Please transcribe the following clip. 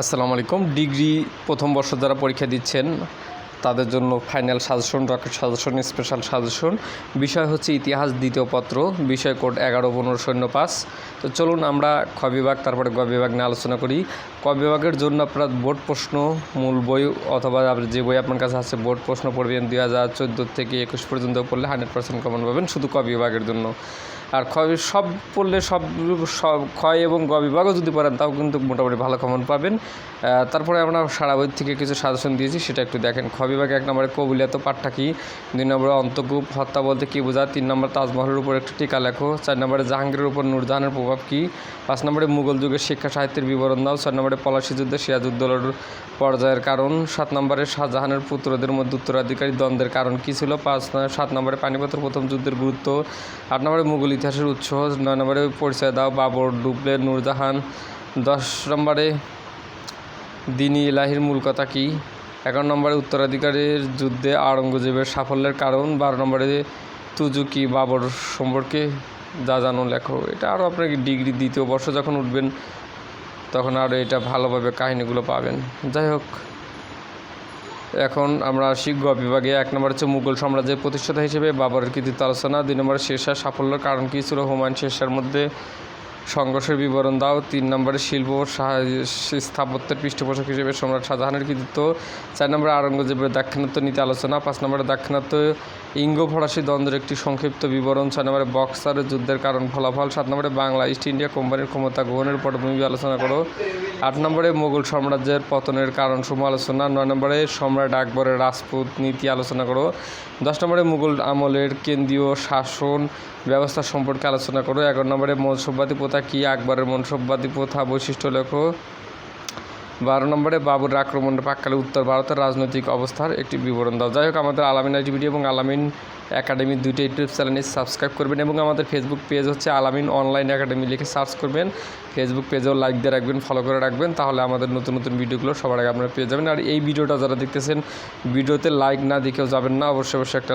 আসসালামু আলাইকুম। ডিগ্রি প্রথম বর্ষ যারা পরীক্ষা দিচ্ছেন তাদের জন্য final suggestion, rocket suggestion, special suggestion. বিষয় হচ্ছে ইতিহাস, দ্বিতীয় পত্র, বিষয় কোড এগারো পনেরো শূন্য পাঁচ। তো চলুন আমরা খ বিভাগ, তারপরে গ বিভাগ নিয়ে আলোচনা করি। ক বিভাগের জন্য আপনার বোর্ড প্রশ্ন, মূল বই অথবা যে বই আপনার কাছে আছে বোর্ড প্রশ্ন পড়বেন দুই হাজার চোদ্দ থেকে একুশ পর্যন্ত পড়লে হান্ড্রেড পার্সেন্ট কমন পাবেন শুধু ক বিভাগের জন্য। আর খ সব পড়লে সব সব ক্ষয় এবং গ বিভাগও যদি পড়েন, তাও কিন্তু মোটামুটি ভালো কমন পাবেন। তারপরে আমরা সারা বই থেকে কিছু সাজেশন দিয়েছি, সেটা একটু দেখেন। খ বিভাগে এক নম্বরে কবুলিয়াত পাঠটা কি? দুই নম্বরে অন্তকূপ হত্যা বলতে কী বোঝায়? তিন নম্বর তাজমহলের উপর একটি টিকা লেখো। চার নম্বরে জাহাঙ্গীরের উপর নূরজাহানের প্রভাব কী? পাঁচ নম্বরে মুঘল যুগের শিক্ষা সাহিত্যের বিবরণ দাও। ছয় নম্বরে পলাশি যুদ্ধে সিরাজউদ্দৌলার পর্যায়ের কারণ। সাত নম্বরে শাহজাহানের পুত্রদের মধ্যে উত্তরাধিকারী দ্বন্দ্বের কারণ কী ছিল? পাঁচ সাত নম্বরে পানিপথের প্রথম যুদ্ধের গুরুত্ব। আট নম্বরে মুঘল ইতিহাসের উৎস। নয় নম্বরে পরিচয় দাও। বাবর, ডুবলে, নূরজাহান। দশ নম্বরে দিনী ইলাহির মূল কথা কী? এগারো নম্বরে উত্তরাধিকারীর যুদ্ধে আওরঙ্গজেবের সাফল্যের কারণ, বারো নম্বরে তুজুকি বাবর সম্পর্কে যা জানো লেখো। এটা আরও আপনার ডিগ্রি দ্বিতীয় বর্ষ যখন উঠবেন, তখন আরও এটা ভালোভাবে কাহিনিগুলো পাবেন। যাই হোক, এখন আমরা আসি গ বিভাগে। এক নম্বর হচ্ছে মুঘল সাম্রাজ্যের প্রতিষ্ঠাতা হিসেবে বাবরের কৃতিত্ব আলোচনা। দুই নম্বরে শেরশাহ সাফল্যের কারণ কী? ছিল হুমায়ুন শেরশার মধ্যে সংঘর্ষের বিবরণ দাও। তিন নম্বরে শিল্প ও স্থাপত্যের পৃষ্ঠপোষক হিসেবে সম্রাট শাহজাহানের কৃতিত্ব। চার নম্বরে আরঙ্গজেবের দাক্ষিণাত্য নীতি আলোচনা। পাঁচ নম্বরে দাক্ষিণাত্য ইঙ্গ ফরাসি দ্বন্দ্বের একটি সংক্ষিপ্ত বিবরণ ছয় নম্বরে বক্সারের যুদ্ধের কারণ ফলাফল, সাত নম্বরে বাংলা, ইস্ট ইন্ডিয়া কোম্পানির ক্ষমতা গ্রহণের পটভূমি আলোচনা করো। আট নম্বরে মোগল সাম্রাজ্যের পতনের কারণ সমূহ আলোচনা, নয় নম্বরে সম্রাট আকবরের রাজপুত নীতি আলোচনা করো। দশ নম্বরে মুঘল আমলের কেন্দ্রীয় শাসন ব্যবস্থা সম্পর্কে আলোচনা করো। এগারো নম্বরে মনসববাদী প্রথা, কী আকবরের মনসববাদী প্রথা বৈশিষ্ট্য লেখো। বারো নম্বরে বাবুর আক্রমণের প্রাককালে উত্তর ভারতের রাজনৈতিক অবস্থার একটি বিবরণ দাও। যাই হোক, আমাদের আলামিন আইটিভিটি এবং আলামিন একাডেমি দুইটা ইউটিউব চ্যানেলে সাবস্ক্রাইব করবেন এবং আমাদের ফেসবুক পেজ হচ্ছে আলামিন অনলাইন একাডেমি লিখে সার্চ করবেন। ফেসবুক পেজেও লাইক দিয়ে রাখবেন ফলো করে রাখবেন, তাহলে আমাদের নতুন নতুন ভিডিওগুলো সবার আগে আপনারা পেয়ে যাবেন। আর এই ভিডিওটা যারা দেখতেছেন, ভিডিওতে লাইক না দেখেও যাবেন না, অবশ্যই অবশ্যই একটা